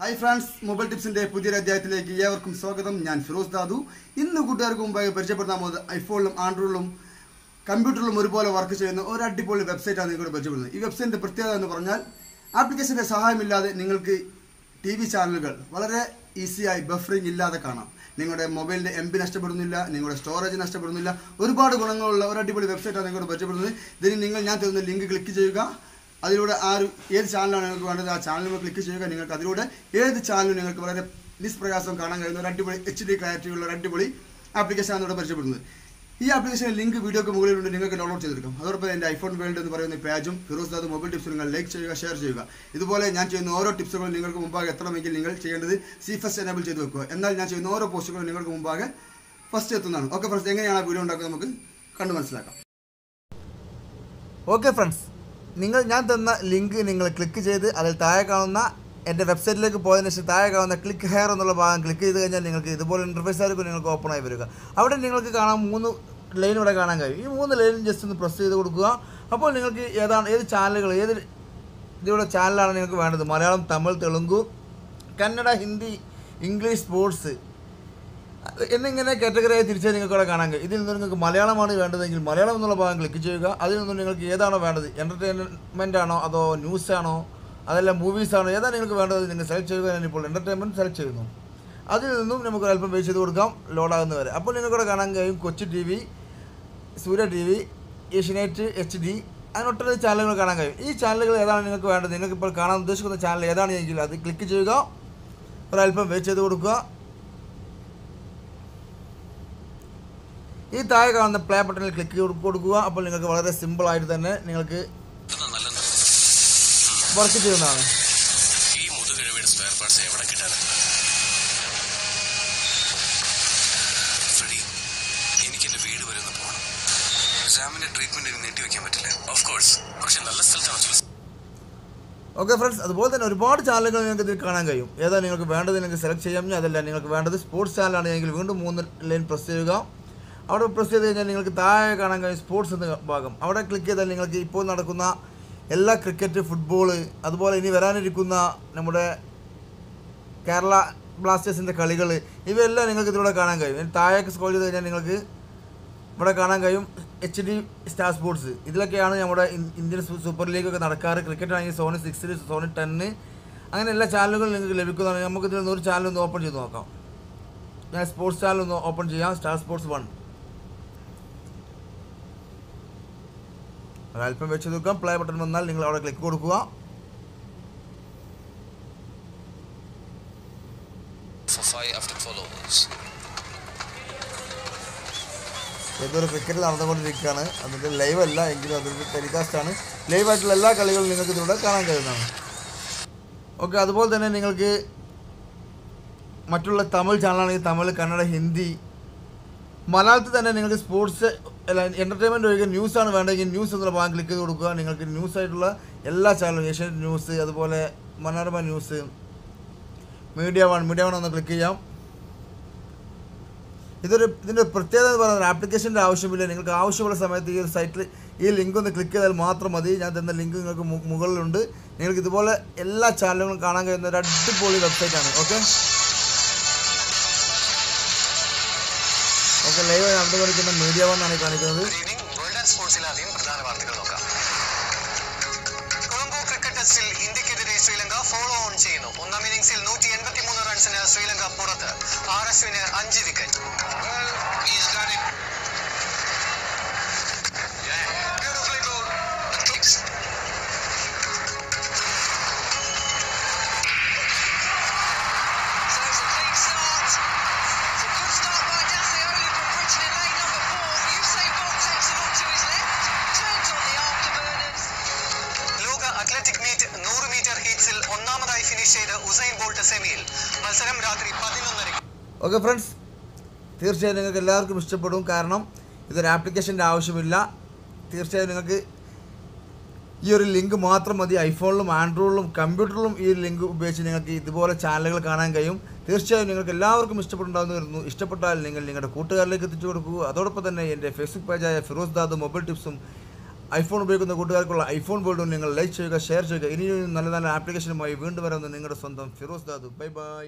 Hi friends mobile ടിപ്സിന്റെ പുതിയൊരു അധ്യായത്തിലേക്ക് ഏവർക്കും സ്വാഗതം. ഞാൻ ഫിറോസ് ദാദു. ഇന്ന് കൂട്ടുകാർക്ക് മുമ്പായി പരിചയപ്പെടുത്താൻ പോകുന്നത് ഐഫോണിലും ആൻഡ്രോയിഡിലും കമ്പ്യൂട്ടറിലും ഒരുപോലെ വർക്ക് ചെയ്യുന്ന ഒരു അടിപൊളി വെബ്സൈറ്റാണ് നിങ്ങളോട് പരിചയപ്പെടുന്നത്. ഈ വെബ്സൈറ്റിന്റെ പ്രത്യേകത എന്ന് പറഞ്ഞാൽ ആപ്ലിക്കേഷന്റെ സഹായമില്ലാതെ നിങ്ങൾക്ക് ടി വി ചാനലുകൾ വളരെ ഈസിയായി ബഫറിംഗ് ഇല്ലാതെ കാണാം. നിങ്ങളുടെ മൊബൈലിന്റെ എം ബി നഷ്ടപ്പെടുന്നില്ല നിങ്ങളുടെ സ്റ്റോറേജ് നഷ്ടപ്പെടുന്നില്ല. ഒരുപാട് ഗുണങ്ങളുള്ള ഒരു അടിപൊളി വെബ്സൈറ്റാണ് നിങ്ങളോട് പരിചയപ്പെടുന്നത്. ഇതിന് നിങ്ങൾ ഞാൻ തരുന്ന ലിങ്ക് ക്ലിക്ക് ചെയ്യുക. അതിലൂടെ ആ ഒരു ഏത് ചാനലാണ് നിങ്ങൾക്ക് വേണ്ടത് ആ ചാനലിൽ ക്ലിക്ക് ചെയ്യുക. നിങ്ങൾക്ക് അതിലൂടെ ഏത് ചാനലും നിങ്ങൾക്ക് വളരെ നിഷ്പ്രയാസം കാണാൻ കഴിയുന്ന ഒരു അടിപൊളി എച്ച് ഡി ക്ലാരിറ്റി ഉള്ള ഒരു അടിപൊളി ആപ്ലിക്കേഷനാണ് ഇവിടെ പരിചയപ്പെടുന്നത്. ഈ ആപ്ലിക്കേഷൻ ലിങ്ക് വീഡിയോക്ക് മുകളിലുണ്ട്. നിങ്ങൾക്ക് ഡൗൺലോഡ് ചെയ്തെടുക്കാം. അതോടൊപ്പം എന്റെ ഐഫോൺ വേൾഡ് എന്ന് പറയുന്ന പേജും ഫിറോസ് ദാദ് മൊബൈൽ ടിപ്സ് നിങ്ങൾ ലൈക്ക് ചെയ്യുക ഷെയർ ചെയ്യുക. ഇതുപോലെ ഞാൻ ചെയ്യുന്ന ഓരോ ടിപ്സുകളും നിങ്ങൾക്ക് മുമ്പാകെ എത്തണമെങ്കിൽ നിങ്ങൾ ചെയ്യേണ്ടത് സി ഫസ്റ്റ് എനേബിൾ ചെയ്ത് വെക്കുക. എന്നാൽ ഞാൻ ചെയ്യുന്ന ഓരോ പോസ്റ്റുകളും നിങ്ങൾക്ക് മുമ്പാകെ ഫസ്റ്റ് എത്തുന്നതാണ്. ഓക്കെ ഫ്രണ്ട്സ് എങ്ങനെയാണ് വീഡിയോ ഉണ്ടാക്കുന്നത് നമുക്ക് കണ്ടു മനസ്സിലാക്കാം. ഓക്കെ ഫ്രണ്ട്സ് നിങ്ങൾ ഞാൻ തന്ന ലിങ്ക് നിങ്ങൾ ക്ലിക്ക് ചെയ്ത് അതിൽ താഴെ കാണുന്ന എന്റെ വെബ്സൈറ്റിലേക്ക് പോയതിന് ശേഷം താഴെ കാണുന്ന ക്ലിക്ക് ഹെയർ എന്നുള്ള ഭാഗം ക്ലിക്ക് ചെയ്ത് കഴിഞ്ഞാൽ നിങ്ങൾക്ക് ഇതുപോലെ ഇന്റർഫേസ് ആയിരിക്കും നിങ്ങൾക്ക് ഓപ്പൺ ആയി വരിക. അവിടെ നിങ്ങൾക്ക് കാണാൻ മൂന്ന് ലൈൻ ഇവിടെ കാണാൻ കഴിയും. ഈ മൂന്ന് ലൈനും ജസ്റ്റ് ഒന്ന് പ്രസ് ചെയ്ത് കൊടുക്കുക. അപ്പോൾ നിങ്ങൾക്ക് ഏതാണ് ഏത് ചാനലുകൾ ഏത് ഇതിലൂടെ ചാനലാണ് നിങ്ങൾക്ക് വേണ്ടത്? മലയാളം തമിഴ് തെലുങ്കു കന്നഡ ഹിന്ദി ഇംഗ്ലീഷ് സ്പോർട്സ് എന്നിങ്ങനെ കാറ്റഗറിയായി തിരിച്ചാൽ നിങ്ങൾക്ക് അവിടെ കാണാൻ കഴിയും. ഇതിൽ നിന്ന് നിങ്ങൾക്ക് മലയാളമാണ് വേണ്ടതെങ്കിൽ മലയാളം എന്നുള്ള ഭാഗം ക്ലിക്ക് ചെയ്യുക. അതിൽ നിന്ന് നിങ്ങൾക്ക് ഏതാണോ വേണ്ടത്? എന്റർടൈൻമെന്റ് ആണോ അതോ ന്യൂസ് ആണോ? അതല്ല മൂവീസാണ് ഏതാണ് നിങ്ങൾക്ക് വേണ്ടത്? നിങ്ങൾ സെലക്ട് ചെയ്യുക ഇപ്പോൾ എന്റർടൈൻമെന്റ് സെലക്ട് ചെയ്യുന്നു. അതിൽ നിന്നും നമുക്ക് അല്പം വെയിറ്റ് ചെയ്ത് കൊടുക്കാം. ലോഡാകുന്നവരെ. അപ്പോൾ നിങ്ങൾക്ക് ഇവിടെ കാണാൻ കഴിയും Kochi T V Surya T V Asianet H D അങ്ങനെ ഒട്ടനവധി ചാനലുകൾ കാണാൻ കഴിയും. ഈ ചാനലുകൾ ഏതാണ് നിങ്ങൾക്ക് വേണ്ടത്? നിങ്ങൾക്ക് ഇപ്പോൾ കാണാൻ ഉദ്ദേശിക്കുന്ന ചാനൽ ഏതാണ് എങ്കിൽ അത് ക്ലിക്ക് ചെയ്യുക. ഒരല്പം വെയിറ്റ് ചെയ്ത് കൊടുക്കുക. ഈ താഴെ കാണുന്ന പ്ലേ ബട്ടണിൽ ക്ലിക്ക് കൊടുക്കുക. അപ്പോൾ നിങ്ങൾക്ക് വളരെ സിമ്പിളായിട്ട് തന്നെ നിങ്ങൾക്ക് വർക്ക് ചെയ്യുന്നതാണ് ഈ മുതുകിഴവിയുടെ സ്പെയർ പാർട്സ് എവിടെ കിട്ടാനാണ്? ഫ്രെഡി എനിക്ക് എന്റെ വീട് വരെ ഒന്ന് പോകണം നീട്ടിവെക്കാൻ പറ്റില്ല. ഓഫ് കോഴ്സ് പക്ഷെ നല്ല സ്ഥലത്താണ് ചൂസ് ഓക്കെ ഫ്രണ്ട്സ് അതുപോലെ തന്നെ ഒരുപാട് ചാനലുകൾ നിങ്ങൾക്ക് ഇതിൽ കാണാൻ കഴിയും. ഏതാ നിങ്ങൾക്ക് വേണ്ടത് നിങ്ങൾക്ക് സെലക്ട് ചെയ്യാം. അതല്ല നിങ്ങൾക്ക് വേണ്ടത് സ്പോർട്സ് ചാനലാണ് എങ്കിൽ വീണ്ടും മൂന്ന് ലൈൻ പ്രസ് ചെയ്യുക. അവിടെ പ്രസ് ചെയ്ത് കഴിഞ്ഞാൽ നിങ്ങൾക്ക് താഴെ കാണാൻ കഴിയും സ്പോർട്സ് എന്ന ഭാഗം. അവിടെ ക്ലിക്ക് ചെയ്താൽ നിങ്ങൾക്ക് ഇപ്പോൾ നടക്കുന്ന എല്ലാ ക്രിക്കറ്റ് ഫുട്ബോൾ അതുപോലെ ഇനി വരാനിരിക്കുന്ന നമ്മുടെ കേരള ബ്ലാസ്റ്റേഴ്സിന്റെ കളികൾ ഇവയെല്ലാം നിങ്ങൾക്ക് ഇതിലൂടെ കാണാൻ കഴിയും. താഴേക്ക് സ്ക്രോൾ ചെയ്ത് കഴിഞ്ഞാൽ നിങ്ങൾക്ക് ഇവിടെ കാണാൻ കഴിയും എച്ച് ഡി സ്റ്റാർ സ്പോർട്സ് ഇതിലൊക്കെയാണ് നമ്മുടെ ഇന്ത്യൻ സൂപ്പർ ലീഗ് ഒക്കെ നടക്കാറ്. ക്രിക്കറ്റ് ആണെങ്കിൽ സോണി സിക്സിൽ സോണി ടെന്ന് അങ്ങനെ എല്ലാ ചാനലുകളും നിങ്ങൾക്ക് ലഭിക്കുന്നതാണ്. നമുക്ക് ഇതിൽ നിന്ന് ഒരു ചാനൽ ഒന്ന് ഓപ്പൺ ചെയ്ത് നോക്കാം. ഞാൻ സ്പോർട്സ് ചാനൽ ഒന്ന് ഓപ്പൺ ചെയ്യാം. സ്റ്റാർ സ്പോർട്സ് വൺ ഒരല്പം വെച്ച് നോക്കാം. പ്ലേ ബട്ടൺ വന്നാൽ നിങ്ങൾ അവിടെ ക്ലിക്ക് കൊടുക്കുക. For five after followers. ഇതൊരു ക്രിക്കറ്റ് നടന്നുകൊണ്ടിരിക്കുകയാണ്. അതിന്റെ ലൈവ് അല്ല എങ്കിലും അതൊരു ടെലികാസ്റ്റ് ആണ്. ലൈവ് ആയിട്ടുള്ള എല്ലാ കളികളും നിങ്ങൾക്ക് ഇതിലൂടെ കാണാൻ കഴിയുന്നതാണ്. ഓക്കെ അതുപോലെ തന്നെ നിങ്ങൾക്ക് മറ്റുള്ള തമിഴ് ചാനലാണെങ്കിൽ തമിഴ് കന്നഡ ഹിന്ദി മലയാളത്തിൽ തന്നെ നിങ്ങൾക്ക് സ്പോർട്സ് അല്ല എന്റർടൈൻമെന്റ് ഒഴികെ ന്യൂസാണ് വേണ്ടതെങ്കിൽ ന്യൂസ് എന്നുള്ള ഭാഗം ക്ലിക്ക് ചെയ്ത് കൊടുക്കുക. നിങ്ങൾക്ക് ന്യൂസ് ആയിട്ടുള്ള എല്ലാ ചാനലും ഏഷ്യാനെറ്റ് ന്യൂസ് അതുപോലെ Manorama news media one media one ഒന്ന് ക്ലിക്ക് ചെയ്യാം. ഇതൊരു ഇതിന്റെ പ്രത്യേകത എന്ന് പറയുന്നത് ആപ്ലിക്കേഷന്റെ ആവശ്യമില്ല. നിങ്ങൾക്ക് ആവശ്യമുള്ള സമയത്ത് ഈ ഒരു സൈറ്റിൽ ഈ ലിങ്ക് ഒന്ന് ക്ലിക്ക് ചെയ്താൽ മാത്രം മതി. ഞാൻ തന്ന ലിങ്ക് നിങ്ങൾക്ക് മുകളിലുണ്ട്. നിങ്ങൾക്ക് ഇതുപോലെ എല്ലാ ചാനലുകളും കാണാൻ കഴിയുന്ന ഒരു അടിപൊളി വെബ്സൈറ്റാണ് ഓക്കെ ഓക്കെ ലൈവ് നടന്നുകൊണ്ടിരിക്കുന്ന മീഡിയ വന്നാണ് കാണിക്കുന്നത്. ടെസ്റ്റിൽ ഇന്ത്യക്കെതിരെ ശ്രീലങ്ക ഫോളോ ഓൺ ചെയ്യുന്നു. ഒന്നാം ഇന്നിംഗ്സിൽ നൂറ്റി എൺപത്തി മൂന്ന് റൺസിന് ശ്രീലങ്ക പുറത്ത്. ആർ അശ്വിന് അഞ്ച് വിക്കറ്റ് സെമിയിൽ മത്സരം രാത്രി പതിനൊന്നരയ്ക്ക്. ഓക്കെ ഫ്രണ്ട്സ് തീർച്ചയായും നിങ്ങൾക്ക് എല്ലാവർക്കും ഇഷ്ടപ്പെടും. കാരണം ഇതൊരു ആപ്ലിക്കേഷന്റെ ആവശ്യമില്ല. തീർച്ചയായും നിങ്ങൾക്ക് ഈ ഒരു ലിങ്ക് മാത്രം മതി. ഐഫോണിലും ആൻഡ്രോയിഡിലും കമ്പ്യൂട്ടറിലും ഈ ലിങ്ക് ഉപയോഗിച്ച് നിങ്ങൾക്ക് ഇതുപോലെ ചാനലുകൾ കാണാൻ കഴിയും. തീർച്ചയായും നിങ്ങൾക്ക് എല്ലാവർക്കും ഇഷ്ടപ്പെട്ടുണ്ടാകുന്നു ഇഷ്ടപ്പെട്ടാൽ നിങ്ങൾ നിങ്ങളുടെ കൂട്ടുകാരിലേക്ക് എത്തിച്ചു കൊടുക്കൂ അതോടൊപ്പം തന്നെ എന്റെ ഫേസ്ബുക്ക് പേജായ ഫിറോസ് ദാദ് മൊബൈൽ ടിപ്സും ഐഫോൺ ഉപയോഗിക്കുന്ന കൂട്ടുകാർക്കുള്ള ഐഫോൺ വേൾഡും നിങ്ങൾ ലൈക്ക് ചെയ്യുക ഷെയർ ചെയ്യുക. ഇനിയും നല്ല നല്ല ആപ്ലിക്കേഷനുമായി വീണ്ടും വരുന്നത് നിങ്ങളുടെ സ്വന്തം ഫിറോസ് ദാദു. Bye bye